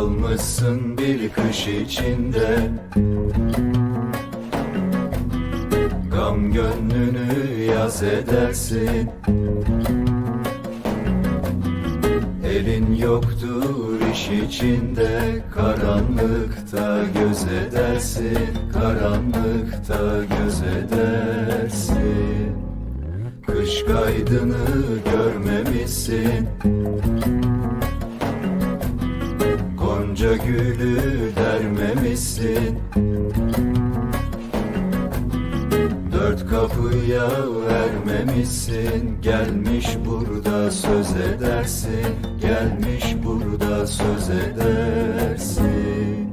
Kalmışsın bir kış içinde. Gam gönlünü yaz edersin. Elin yoktur iş içinde Karanlıkta göz edersin Karanlıkta göz edersin. Kış kaydını görmemişsin Gonca gülü dermemişsin. Dört kapıya vermemişsin. Gelmiş burada söz edersin. Gelmiş burada söz edersin.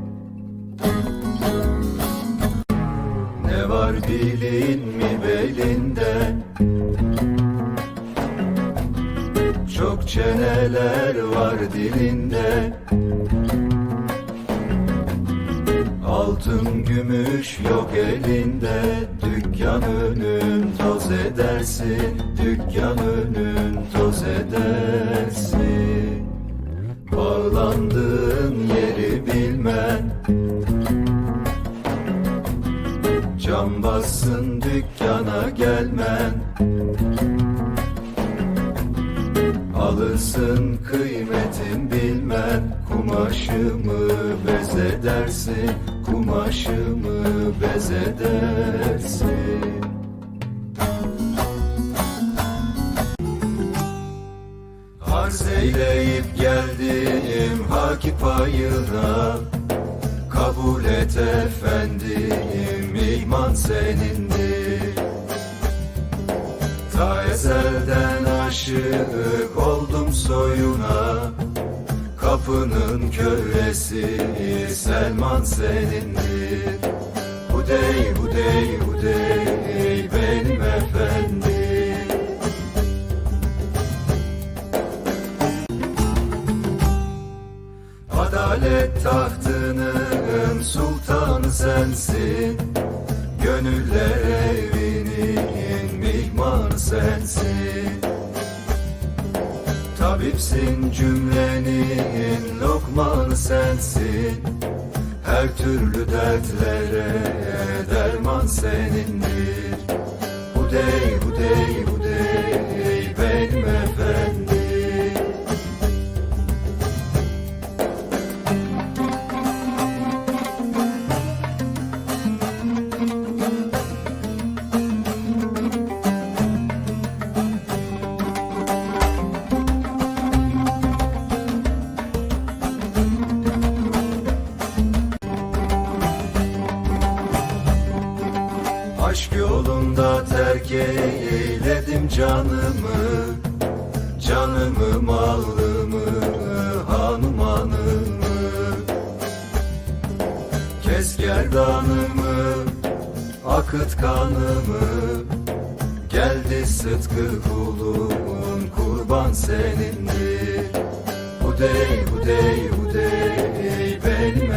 Ne var bilin mi belinde? Çok çeneler var dilinde Altın gümüş yok elinde. Dükkan önün toz edersin. Dükkan önün toz edersin. Bağlandığın yeri bilmen Cam bassın dükkana gelmen Alırsın kıymetin bilmen Kumaşımı bez edersin Kumaşımı bez edersin Arz eyleyip geldim haki payına Kabul et efendim iman senindir aşık oldum soyuna. Kapının kölesi Selman senindir. Hudey hudey hudey benim efendim. Adalet tahtının sultanı sensin. Gönüller evinin mihmanı sensin Tabipsin cümlenin lokmanı sensin. Her türlü dertlere Aşk yolunda terk eyledim canımı Canımı, malımı, hanım hanımı Kes gerdanımı, akıt kanımı. Geldi sıtkı kulun, kurban senindir. Hudey, hudey, hudey, benim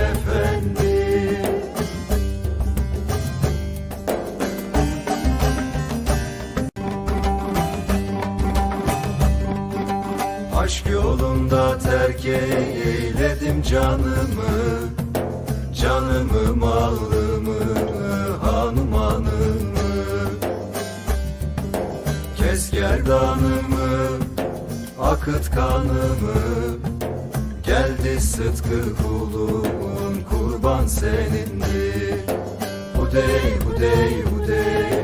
Aşk yolunda terk eyledim canımı Canımı, malımı, hanım hanımı Kes gerdanımı, akıt kanımı Geldi sıtkı kulun, kurban senindir Hudey, hudey, hudey